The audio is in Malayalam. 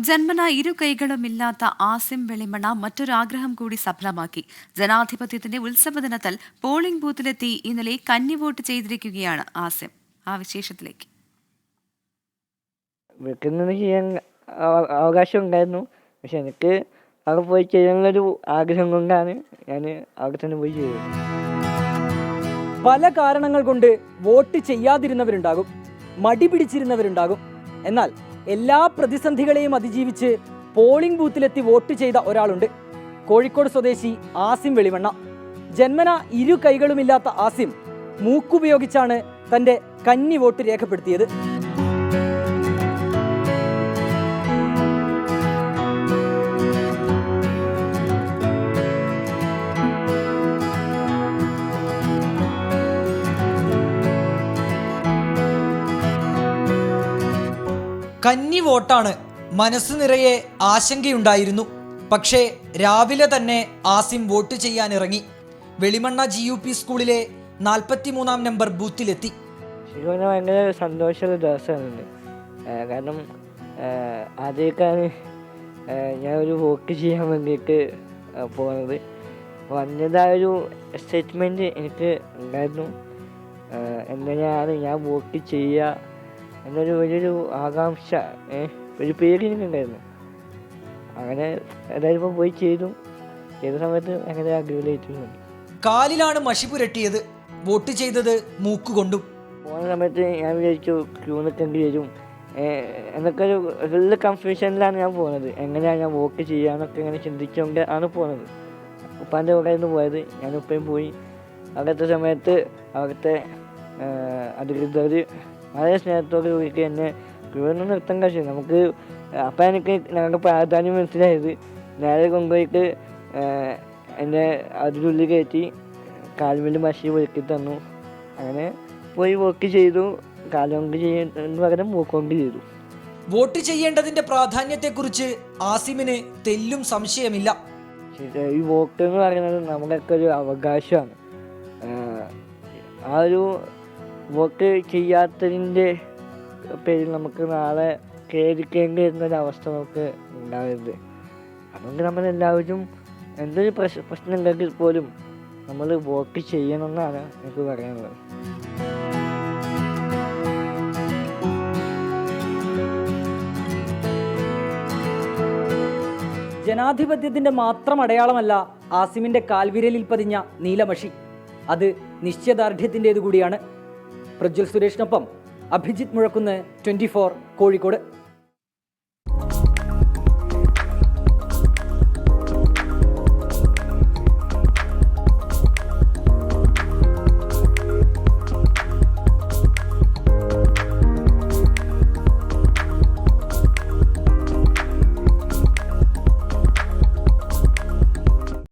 ജന്മന ഇരു കൈകളുമില്ലാത്ത ആസിം വെളിമണ മറ്റൊരാഗ്രഹം കൂടി സഫലമാക്കി. ജനാധിപത്യത്തിന്റെ ഉത്സവ ദിനത്തിൽ പോളിംഗ് ബൂത്തിലെത്തി ഇന്നലെ കന്നി വോട്ട് ചെയ്തിരിക്കുകയാണ് ആസിം. ആ വിശേഷത്തിലേക്ക്. വെക്കുന്നത് ചെയ്യാൻ അവ- അവകാശം ഉണ്ടായിരുന്നു പക്ഷെ എനിക്ക് അവിടെ പോയി ചെയ്യാനുള്ളൊരു ആഗ്രഹം കൊണ്ടാണ് ഞാൻ അവിടെ തന്നെ പോയി ചെയ്തത്. പല കാരണങ്ങൾ കൊണ്ട് വോട്ട് ചെയ്യാതിരുന്നവരുണ്ടാകും മടി പിടിച്ചിരുന്നവരുണ്ടാകും. എന്നാൽ എല്ലാ പ്രതിസന്ധികളെയും അതിജീവിച്ച് പോളിംഗ് ബൂത്തിലെത്തി വോട്ട് ചെയ്ത ഒരാളുണ്ട്. കോഴിക്കോട് സ്വദേശി ആസിം വെളിവണ്ണ. ജന്മന ഇരു കൈകളുമില്ലാത്ത ആസിം മൂക്കുപയോഗിച്ചാണ് തന്റെ കന്നി വോട്ട് രേഖപ്പെടുത്തിയത്. കന്നി വോട്ടാണ് മനസ്സ് നിറയെ ആശങ്കയുണ്ടായിരുന്നു. പക്ഷേ രാവിലെ തന്നെ ആസിം വോട്ട് ചെയ്യാനിറങ്ങി. വെളിമണ്ണ ജി യു പി സ്കൂളിലെ നാൽപ്പത്തിമൂന്നാം നമ്പർ ബൂത്തിലെത്തി. ഭയങ്കര സന്തോഷമുള്ള ദിവസമാണ് കാരണം ആദ്യമൊക്കെയാണ് ഞാൻ ഒരു വോക്ക് ചെയ്യാൻ വേണ്ടിയിട്ട് പോകുന്നത് വന്നതായ ഒരു എക്സൈറ്റ്മെന്റ് എനിക്ക് ഉണ്ടായിരുന്നു. ആ, എങ്ങനെയാണ് ഞാൻ വോട്ട് ചെയ്യുക എന്നൊരു വലിയൊരു ആകാംക്ഷ ഒരു പേടി എനിക്കുണ്ടായിരുന്നു. അങ്ങനെ എന്തായാലും ഇപ്പോൾ പോയി ചെയ്തു. ചെയ്ത സമയത്ത് ഭയങ്കര അടിപൊളിയായിട്ടുണ്ട് കാലിലാണ് മഷി പുരട്ടിയത്. വോട്ട് ചെയ്തത് മൂക്കുകൊണ്ടും. പോകുന്ന സമയത്ത് ഞാൻ വിചാരിച്ചു ക്യൂ നിൽക്കേണ്ടി വരും. എന്നൊക്കെ ഒരു ഫുള്ള് കൺഫ്യൂഷനിലാണ് ഞാൻ പോകുന്നത് എങ്ങനെയാണ് ഞാൻ വോട്ട് ചെയ്യാന്നൊക്കെ ഇങ്ങനെ ചിന്തിച്ചുകൊണ്ട് ആണ് പോകുന്നത് ഉപ്പാന്റെ കൂടെ നിന്ന് പോയത്. ഞാൻ ഉപ്പയും പോയി. അവിടുത്തെ സമയത്ത് അവിടുത്തെ അധികൃതർ വളരെ സ്നേഹത്തോട് കൂടിയിട്ട് എന്നെ ക്യൂവിൽ നിർത്താൻ കഴിച്ചു നമുക്ക് അപ്പം എനിക്ക് ഞങ്ങൾക്ക് പ്രാധാന്യം മനസ്സിലായത് നേരെ കൊണ്ടുപോയിട്ട് എന്റെ എന്നെ അതിനുള്ളിൽ കയറ്റി കാൽമേൽ മഷി ഒരുക്കി തന്നു. അങ്ങനെ പോയി വോക്ക് ചെയ്തു. കാലുകൊണ്ട് ചെയ്യുന്നതിന് പകരം വോക്കൊണ്ട് ചെയ്തു. വോട്ട് ചെയ്യേണ്ടതിന്റെ പ്രാധാന്യത്തെക്കുറിച്ച് ആസിമിന് തെല്ലും സംശയമില്ല. ഈ വോട്ട് എന്ന് പറയുന്നത് നമ്മുടെയൊക്കെ ഒരു അവകാശമാണ്. ആ ഒരു വോട്ട് ചെയ്യാത്തതിന്റെ പേരിൽ നമുക്ക് നാളെ ഖേദിക്കേണ്ടി വരുന്നൊരവസ്ഥ നമുക്ക് ഉണ്ടാവരുത് അതുകൊണ്ട് നമ്മളെല്ലാവരും എന്തൊരു പ്രശ്ന പ്രശ്നം ഉണ്ടെങ്കിൽ പോലും നമ്മൾ വോട്ട് ചെയ്യണമെന്നാണ് എനിക്ക് പറയാനുള്ളത്. ജനാധിപത്യത്തിന്റെ മാത്രം അടയാളമല്ല ആസിമിന്റെ കാൽവിരലിൽ പതിഞ്ഞ നീലമഷി. അത് നിശ്ചയദാർഢ്യത്തിന്റെതു കൂടിയാണ് പ്രജ്വൽ സുരേഷിനൊപ്പം അഭിജിത്ത് മുഴക്കുന്ന് ട്വന്റി കോഴിക്കോട്.